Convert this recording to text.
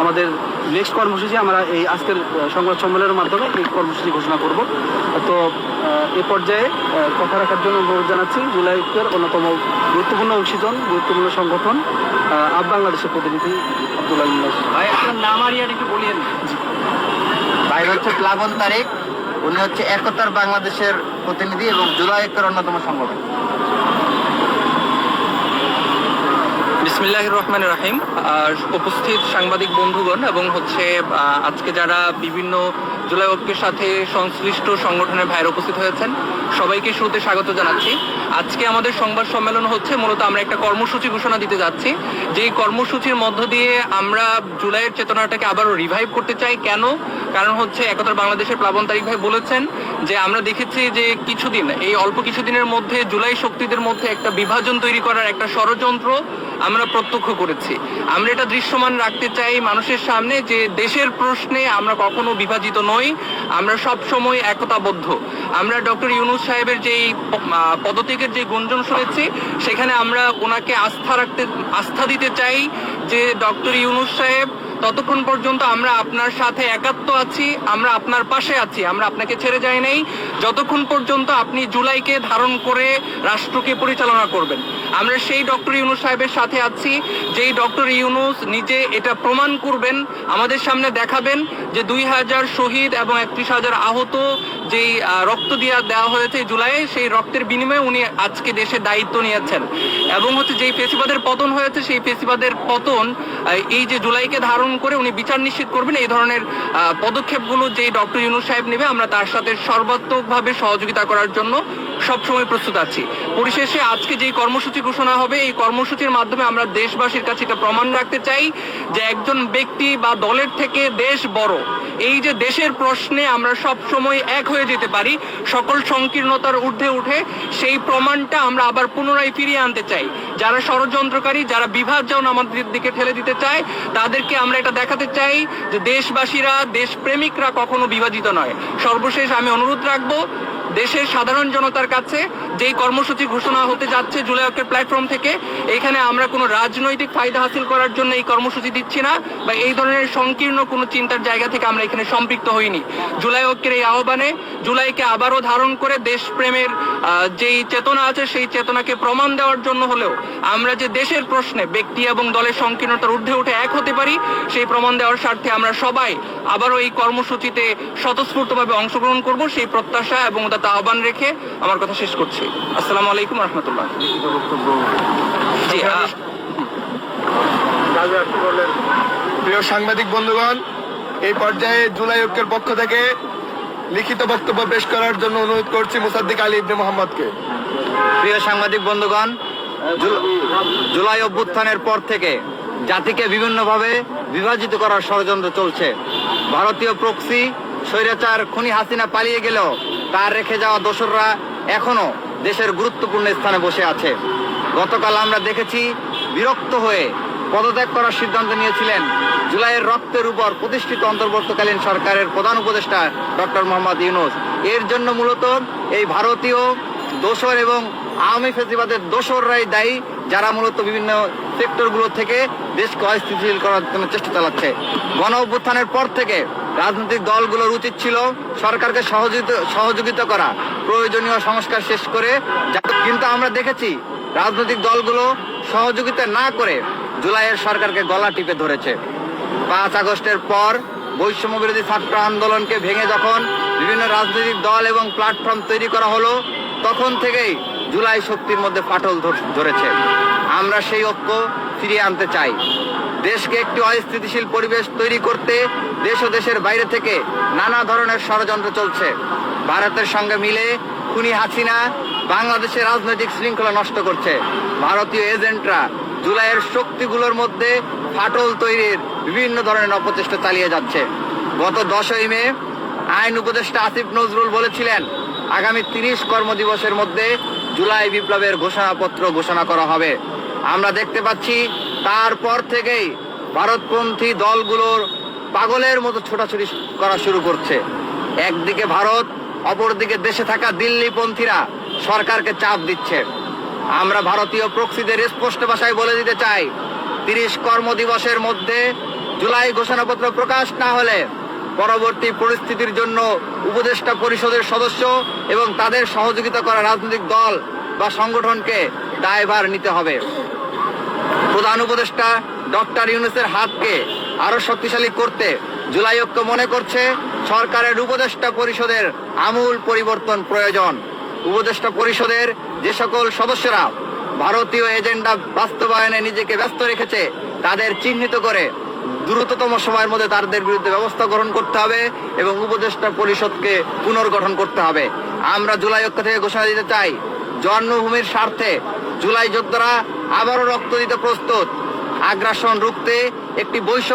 আমাদের নেক্সট কর্মসূচি আমরা এই আজকের সংবাদ সম্মেলনের মাধ্যমে এই কর্মসূচি ঘোষণা করব। তো এ পর্যায়ে কথা রাখার জন্য অনুরোধ জানাচ্ছি জুলাই ঐক্যের অন্যতম গুরুত্বপূর্ণ অংশীজন গুরুত্বপূর্ণ সংগঠন আপ বাংলাদেশের প্রতিনিধি আব্দুল্লাহ ভাই আপনার নাম আর একটু বলিয়েন। ভাই হচ্ছে প্লাবন তারিক উনি হচ্ছে একতার বাংলাদেশের প্রতিনিধি এবং জুলাই ঐক্যের অন্যতম সংগঠন বিসমিল্লাহ রহমান রাহিম। আর উপস্থিত সাংবাদিক বন্ধুগণ এবং হচ্ছে আজকে যারা বিভিন্ন জুলাই ঐক্যের সাথে সংশ্লিষ্ট সংগঠনের ভাইয়ের উপস্থিত হয়েছেন, সবাইকে শুরুতে স্বাগত জানাচ্ছি। আজকে আমাদের সংবাদ সম্মেলন হচ্ছে মূলত আমরা একটা কর্মসূচি ঘোষণা দিতে যাচ্ছি। যেই কর্মসূচির মধ্য দিয়ে আমরা জুলাইয়ের চেতনাটাকে আবারও রিভাইভ করতে চাই। কেন? কারণ হচ্ছে একতার বাংলাদেশের প্লাবন তারিক ভাই বলেছেন যে আমরা দেখেছি যে কিছুদিন এই অল্প কিছুদিনের মধ্যে জুলাই শক্তিদের মধ্যে একটা বিভাজন তৈরি করার একটা ষড়যন্ত্র আমরা প্রত্যক্ষ করেছি। আমরা এটা দৃশ্যমান রাখতে চাই মানুষের সামনে যে দেশের প্রশ্নে আমরা কখনো বিভাজিত নই। আমরা সব সময় একতাবদ্ধ। আমরা ডক্টর ইউনুস সাহেবের যেই আহ, পদত্যাগের যে গুঞ্জন শুনেছি, সেখানে আমরা ওনাকে আস্থা রাখতে, আস্থা দিতে চাই যে ডক্টর ইউনুস সাহেব, ততক্ষণ পর্যন্ত আমরা আপনার সাথে একাত্ম আছি, আমরা আপনার পাশে আছি, আমরা আপনাকে ছেড়ে যাই নাই। যতক্ষণ পর্যন্ত আপনি জুলাইকে ধারণ করে রাষ্ট্রকে পরিচালনা করবেন। আমরা সেই ডক্টর ইউনুস সাহেবের সাথে আছি। যেই ডক্টর ইউনুস নিজে এটা প্রমাণ করবেন, আমাদের সামনে দেখাবেন যে দুই হাজার শহীদ এবং একত্রিশ হাজার আহত যেই রক্ত দিয়া দেওয়া হয়েছে জুলাইয়ে, সেই রক্তের বিনিময়ে উনি আজকে দেশের দায়িত্ব নিয়েছেন। এবং হচ্ছে যেই ফেসিবাদের পতন হয়েছে, সেই ফেসিবাদের পতন এই যে জুলাইকে ধারণ করে উনি বিচার নিশ্চিত করবেন, এই ধরনের পদক্ষেপগুলো যেই ডক্টর ইউনুস সাহেব নেবে, আমরা তার সাথে সর্বাত্মকভাবে সহযোগিতা করার জন্য সবসময় প্রস্তুত আছি। পরিশেষে আজকে যে কর্মসূচি ঘোষণা হবে, এই কর্মসূচির মাধ্যমে আমরা দেশবাসীর কাছে এটা প্রমাণ রাখতে চাই যে একজন ব্যক্তি বা দলের থেকে দেশ বড়। এই যে দেশের প্রশ্নে আমরা সব সময় এক হয়ে যেতে পারি, সকল সংকীর্ণতার ঊর্ধ্বে উঠে সেই প্রমাণটা আমরা আবার পুনরায় ফিরিয়ে আনতে চাই। যারা ষড়যন্ত্রকারী, যারা বিভাজন আমাদের দিকে ঠেলে দিতে চায়, তাদেরকে আমরা এটা দেখাতে চাই যে দেশবাসীরা, দেশপ্রেমিকরা কখনো বিভাজিত নয়। সর্বশেষ আমি অনুরোধ রাখব, দেশের সাধারণ জনতার কাছে যেই কর্মসূচি ঘোষণা হতে যাচ্ছে জুলাই ঐক্যের প্ল্যাটফর্ম থেকে, এখানে আমরা কোনো রাজনৈতিক ফায়দা হাসিল করার জন্য এই কর্মসূচি দিচ্ছি না বা এই ধরনের সংকীর্ণ কোনো চিন্তার জায়গা থেকে আমরা এখানে সম্পৃক্ত হইনি। জুলাই ঐক্যের এই আহ্বানে জুলাইকে আবারও ধারণ করে দেশপ্রেমের যেই চেতনা আছে সেই চেতনাকে প্রমাণ দেওয়ার জন্য হলেও আমরা যে দেশের প্রশ্নে ব্যক্তি এবং দলের সংকীর্ণতার ঊর্ধ্বে উঠে এক হতে পারি সেই প্রমাণ দেওয়ার স্বার্থে আমরা সবাই আবারও এই কর্মসূচিতে স্বতঃস্ফূর্তভাবে অংশগ্রহণ করব। সেই প্রত্যাশা এবং তাতে আহ্বান রেখে আমার কথা শেষ করছি। আসসালামু আলাইকুম রহমতুল্লাহ। জি প্রিয় সাংবাদিক বন্ধুগণ এই পর্যায়ে জুলাই ঐক্যের পক্ষ থেকে লিখিত বক্তব্য পেশ করার জন্য অনুরোধ করছি মুসাদ্দিক আলী ইবনে মোহাম্মদকে। প্রিয় সাংবাদিক বন্ধুগণ জুলাই অভ্যুত্থানের পর থেকে জাতিকে বিভিন্নভাবে বিভাজিত করার ষড়যন্ত্র চলছে। ভারতীয় প্রক্সি, স্বৈরাচার খুনি হাসিনা পালিয়ে গেলেও তার রেখে যাওয়া দোসররা এখনও দেশের গুরুত্বপূর্ণ স্থানে বসে আছে। গতকাল আমরা দেখেছি বিরক্ত হয়ে পদত্যাগ করার সিদ্ধান্ত নিয়েছিলেন জুলাইয়ের রক্তের উপর প্রতিষ্ঠিত অন্তর্বর্তকালীন সরকারের প্রধান উপদেষ্টা ডক্টর মোহাম্মদ ইউনুস। এর জন্য মূলত এই ভারতীয় দোসর এবং আওয়ামী ফেসিবাদের দোসররাই দায়ী, যারা মূলত বিভিন্ন সেক্টরগুলো থেকে দেশকে অস্থিতিশীল করার জন্য চেষ্টা চালাচ্ছে। গণ অভ্যুত্থানের পর থেকে রাজনৈতিক দলগুলোর উচিত ছিল সরকারকে সহযোগিতা করা, প্রয়োজনীয় সংস্কার শেষ করে কিন্তু আমরা দেখেছি রাজনৈতিক দলগুলো সহযোগিতা না করে জুলাইয়ের সরকারকে গলা টিপে ধরেছে। পাঁচ আগস্টের পর বৈষম্য বিরোধী ছাত্র আন্দোলনকে ভেঙে যখন বিভিন্ন রাজনৈতিক দল এবং প্ল্যাটফর্ম তৈরি করা হলো তখন থেকেই জুলাই শক্তির মধ্যে ফাটল ধর- ধরেছে। আমরা সেই ঐক্য ফিরিয়ে আনতে চাই। দেশকে একটি অস্থিতিশীল পরিবেশ তৈরি করতে দেশ ও দেশের বাইরে থেকে নানা ধরনের ষড়যন্ত্র চলছে। ভারতের সঙ্গে মিলে খুনি হাসিনা বাংলাদেশের রাজনৈতিক শৃঙ্খলা নষ্ট করছে। ভারতীয় এজেন্টরা জুলাইয়ের শক্তিগুলোর মধ্যে ফাটল তৈরির বিভিন্ন ধরনের অপচেষ্টা চালিয়ে যাচ্ছে। গত দশই মে আইন উপদেষ্টা আসিফ নজরুল বলেছিলেন আগামী তিরিশ কর্মদিবসের মধ্যে জুলাই বিপ্লবের ঘোষণাপত্র ঘোষণা করা হবে। আমরা দেখতে পাচ্ছি, তারপর থেকেই ভারতপন্থী দলগুলোর পাগলের মতো ছোটাছুটি করা শুরু করছে। একদিকে ভারত, অপরদিকে দেশে থাকা দিল্লিপন্থীরা সরকারকে চাপ দিচ্ছে। আমরা ভারতীয় প্রক্সিদের স্পষ্ট ভাষায় বলে দিতে চাই, তিরিশ কর্মদিবসের মধ্যে জুলাই ঘোষণাপত্র প্রকাশ না হলে পরবর্তী পরিস্থিতির জন্য উপদেষ্টা পরিষদের সদস্য এবং তাদের সহযোগিতা করা রাজনৈতিক দল বা সংগঠনকে দায়ভার নিতে হবে। প্রধান উপদেষ্টা ডক্টর ইউনুসের হাতকে আরও শক্তিশালী করতে জুলাই ঐক্য মনে করছে সরকারের উপদেষ্টা পরিষদের আমূল পরিবর্তন প্রয়োজন। উপদেষ্টা পরিষদের যে সকল সদস্যরা ভারতীয় এজেন্ডা বাস্তবায়নে নিজেকে ব্যস্ত রেখেছে, তাদের চিহ্নিত করে দ্রুততম সময়ের মধ্যে তাদের বিরুদ্ধে ব্যবস্থা গ্রহণ করতে হবে এবং উপদেষ্টা পরিষদকে পুনর্গঠন করতে হবে। আমরা জুলাই ঐক্য থেকে ঘোষণা দিতে চাই, জন্মভূমির স্বার্থে জুলাই যোদ্ধারা আবারও রক্ত দিতে প্রস্তুত। আগ্রাসন রুখতে একটি বৈশ্ব